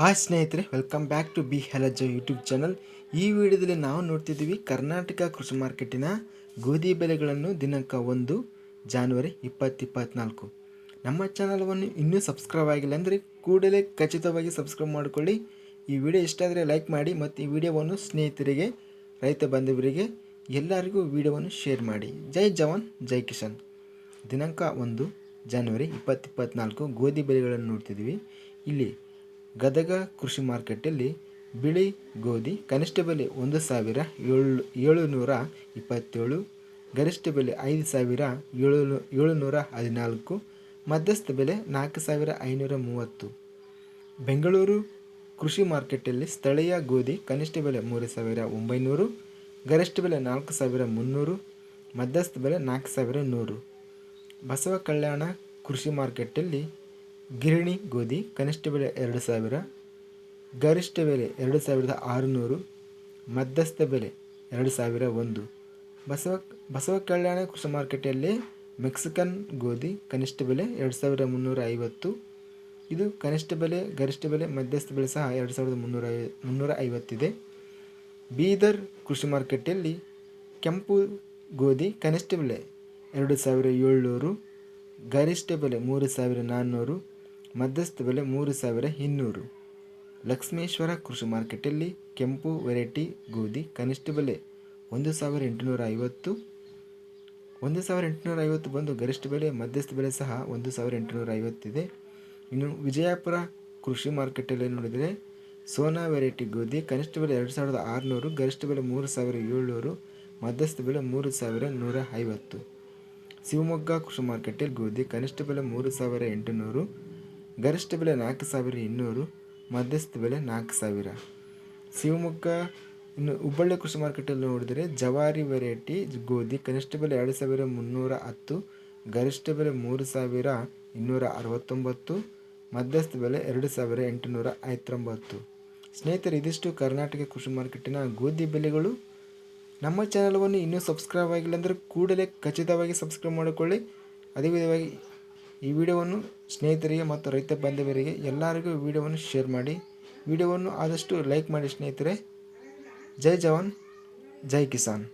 Hi ಸ್ನೇಹಿತರೆ welcome back to B ಹೆಲಜ YouTube channel ಈ ವಿಡಿಯೋದಲ್ಲಿ ನಾವು ನೋಡ್ತಿದ್ದೀವಿ ಕರ್ನಾಟಕ ಕೃಷಿ ಮಾರ್ಕೆಟಿನ ಗೋಧಿ ಬೆಲೆಗಳನ್ನು ದಿನಾಂಕ ಒಂದು ಜಾನ್ವರಿ ಇಪ್ಪತ್ತಿಪ್ಪತ್ನಾಲ್ಕು ನಮ್ಮ ಚಾನಲ್ವನ್ನು ಇನ್ನೂ ಸಬ್ಸ್ಕ್ರೈಬ್ ಆಗಿಲ್ಲ ಅಂದರೆ ಕೂಡಲೇ ಖಚಿತವಾಗಿ ಸಬ್ಸ್ಕ್ರೈಬ್ ಮಾಡಿಕೊಳ್ಳಿ. ಈ ವಿಡಿಯೋ ಇಷ್ಟ ಆದರೆ ಲೈಕ್ ಮಾಡಿ ಮತ್ತು ಈ ವಿಡಿಯೋವನ್ನು ಸ್ನೇಹಿತರಿಗೆ, ರೈತ ಬಾಂಧವರಿಗೆ, ಎಲ್ಲರಿಗೂ ವಿಡಿಯೋವನ್ನು ಶೇರ್ ಮಾಡಿ. ಜೈ ಜವಾನ್, ಜೈ ಕಿಶನ್ ದಿನಾಂಕ ಒಂದು ಜಾನ್ವರಿ ಇಪ್ಪತ್ತಿಪ್ಪತ್ನಾಲ್ಕು ಗೋಧಿ ಬೆಲೆಗಳನ್ನು ನೋಡ್ತಿದ್ದೀವಿ. ಇಲ್ಲಿ ಗದಗ ಕೃಷಿ ಮಾರ್ಕೆಟಲ್ಲಿ ಬಿಳಿ ಗೋಧಿ, ಕನಿಷ್ಠ ಬೆಲೆ ಒಂದು ಸಾವಿರ ಏಳು ಏಳುನೂರ ಇಪ್ಪತ್ತೇಳು, ಗರಿಷ್ಠ ಬೆಲೆ ಐದು ಸಾವಿರ ಏಳು ಏಳುನೂರ ಹದಿನಾಲ್ಕು, ಮಧ್ಯಸ್ಥ ಬೆಲೆ ನಾಲ್ಕು ಸಾವಿರ ಐನೂರ ಮೂವತ್ತು. ಬೆಂಗಳೂರು ಕೃಷಿ ಮಾರ್ಕೆಟಲ್ಲಿ ಸ್ಥಳೀಯ ಗೋಧಿ ಕನಿಷ್ಠ ಬೆಲೆ ಮೂರು ಸಾವಿರ ಒಂಬೈನೂರು, ಗರಿಷ್ಠ ಬೆಲೆ ನಾಲ್ಕು ಸಾವಿರ ಮುನ್ನೂರು, ಮಧ್ಯಸ್ಥ ಬೆಲೆ ನಾಲ್ಕು ಸಾವಿರ ನೂರು. ಬಸವ ಕಲ್ಯಾಣ ಕೃಷಿ ಮಾರ್ಕೆಟಲ್ಲಿ ಗಿರಣಿ ಗೋಧಿ, ಕನಿಷ್ಠ ಬೆಲೆ ಎರಡು ಸಾವಿರ, ಗರಿಷ್ಠ ಬೆಲೆ ಎರಡು ಸಾವಿರದ ಆರುನೂರು, ಮಧ್ಯಸ್ಥ ಬೆಲೆ ಎರಡು ಸಾವಿರ ಒಂದು. ಬಸವ ಬಸವ ಕಲ್ಯಾಣ ಕೃಷಿ ಮಾರ್ಕೆಟಲ್ಲಿ ಮೆಕ್ಸಿಕನ್ ಗೋಧಿ ಕನಿಷ್ಠ ಬೆಲೆ ಎರಡು ಸಾವಿರದ ಮುನ್ನೂರ ಐವತ್ತು, ಇದು ಕನಿಷ್ಠ ಬೆಲೆ, ಗರಿಷ್ಠ ಬೆಲೆ, ಮಧ್ಯಸ್ಥ ಬೆಲೆ ಸಹ ಎರಡು ಸಾವಿರದ ಮುನ್ನೂರ ಮುನ್ನೂರ ಐವತ್ತಿದೆ. ಬೀದರ್ ಕೃಷಿ ಮಾರ್ಕೆಟಲ್ಲಿ ಕೆಂಪು ಗೋಧಿ ಕನಿಷ್ಠ ಬೆಲೆ ಎರಡು ಸಾವಿರ ಏಳ್ನೂರು, ಗರಿಷ್ಠ ಬೆಲೆ ಮೂರು ಸಾವಿರ ನಾನ್ನೂರು ಮಧ್ಯಸ್ಥ ಬೆಲೆ ಮೂರು ಸಾವಿರ ಇನ್ನೂರು. ಲಕ್ಷ್ಮೇಶ್ವರ ಕೃಷಿ ಮಾರ್ಕೆಟಲ್ಲಿ ಕೆಂಪು ವೆರೈಟಿ ಗೋಧಿ ಕನಿಷ್ಠ ಬೆಲೆ ಒಂದು ಸಾವಿರ ಎಂಟುನೂರ ಐವತ್ತು. ಒಂದು ಸಾವಿರ ಎಂಟುನೂರ ಐವತ್ತು ಬಂದು ಗರಿಷ್ಠ ಬೆಲೆ, ಮಧ್ಯಸ್ಥ ಬೆಲೆ ಸಹ ಒಂದು ಸಾವಿರ ಎಂಟುನೂರ ಐವತ್ತಿದೆ. ಇನ್ನು ವಿಜಯಪುರ ಕೃಷಿ ಮಾರ್ಕೆಟಲ್ಲಿ ನೋಡಿದರೆ ಸೋನಾ ವೆರೈಟಿ ಗೋಧಿ ಕನಿಷ್ಠ ಬೆಲೆ ಎರಡು ಸಾವಿರದ ಆರುನೂರು, ಗರಿಷ್ಠ ಬೆಲೆ ಮೂರು ಸಾವಿರ ಏಳ್ನೂರು, ಮಧ್ಯಸ್ಥ ಬೆಲೆ ಮೂರು ಸಾವಿರ ನೂರ ಐವತ್ತು. ಶಿವಮೊಗ್ಗ ಕೃಷಿ ಮಾರ್ಕೆಟಲ್ಲಿ ಗೋಧಿ ಕನಿಷ್ಠ ಬೆಲೆ ಮೂರು ಸಾವಿರ ಎಂಟುನೂರು ಗರಿಷ್ಠ ಬೆಲೆ ನಾಲ್ಕು ಸಾವಿರ, ಇನ್ನೂರು, ಮಧ್ಯಸ್ಥ ಬೆಲೆ ನಾಲ್ಕು ಸಾವಿರ. ಶಿವಮೊಗ್ಗ, ಇನ್ನು ಹುಬ್ಬಳ್ಳಿ ಕೃಷಿ ಮಾರ್ಕೆಟಲ್ಲಿ ನೋಡಿದರೆ ಜವಾರಿ ವೆರೈಟಿ ಗೋಧಿ ಕನಿಷ್ಠ ಬೆಲೆ ಎರಡು ಸಾವಿರ ಮುನ್ನೂರ ಹತ್ತು, ಗರಿಷ್ಠ ಬೆಲೆ ಮೂರು ಸಾವಿರ ಇನ್ನೂರ ಅರವತ್ತೊಂಬತ್ತು, ಮಧ್ಯಸ್ಥ ಬೆಲೆ ಎರಡು ಸಾವಿರ ಎಂಟುನೂರ ಐವತ್ತೊಂಬತ್ತು. ಸ್ನೇಹಿತರೆ, ಇದಿಷ್ಟು ಕರ್ನಾಟಕ ಕೃಷಿ ಮಾರ್ಕೆಟಿನ ಗೋಧಿ ಬೆಲೆಗಳು. ನಮ್ಮ ಚಾನಲವನ್ನು ಇನ್ನೂ ಸಬ್ಸ್ಕ್ರೈಬ್ ಆಗಿಲ್ಲ ಅಂದರೆ ಕೂಡಲೇ ಖಚಿತವಾಗಿ ಸಬ್ಸ್ಕ್ರೈಬ್ ಮಾಡಿಕೊಳ್ಳಿ. ಅದೇ ವಿಧವಾಗಿ ಈ ವಿಡಿಯೋವನ್ನು ಸ್ನೇಹಿತರಿಗೆ ಮತ್ತು ರೈತ ಬಾಂಧವರಿಗೆ ಎಲ್ಲರಿಗೂ ವಿಡಿಯೋವನ್ನು ಶೇರ್ ಮಾಡಿ. ವಿಡಿಯೋವನ್ನು ಆದಷ್ಟು ಲೈಕ್ ಮಾಡಿ ಸ್ನೇಹಿತರೆ. ಜೈ ಜವಾನ್, ಜೈ ಕಿಸಾನ್.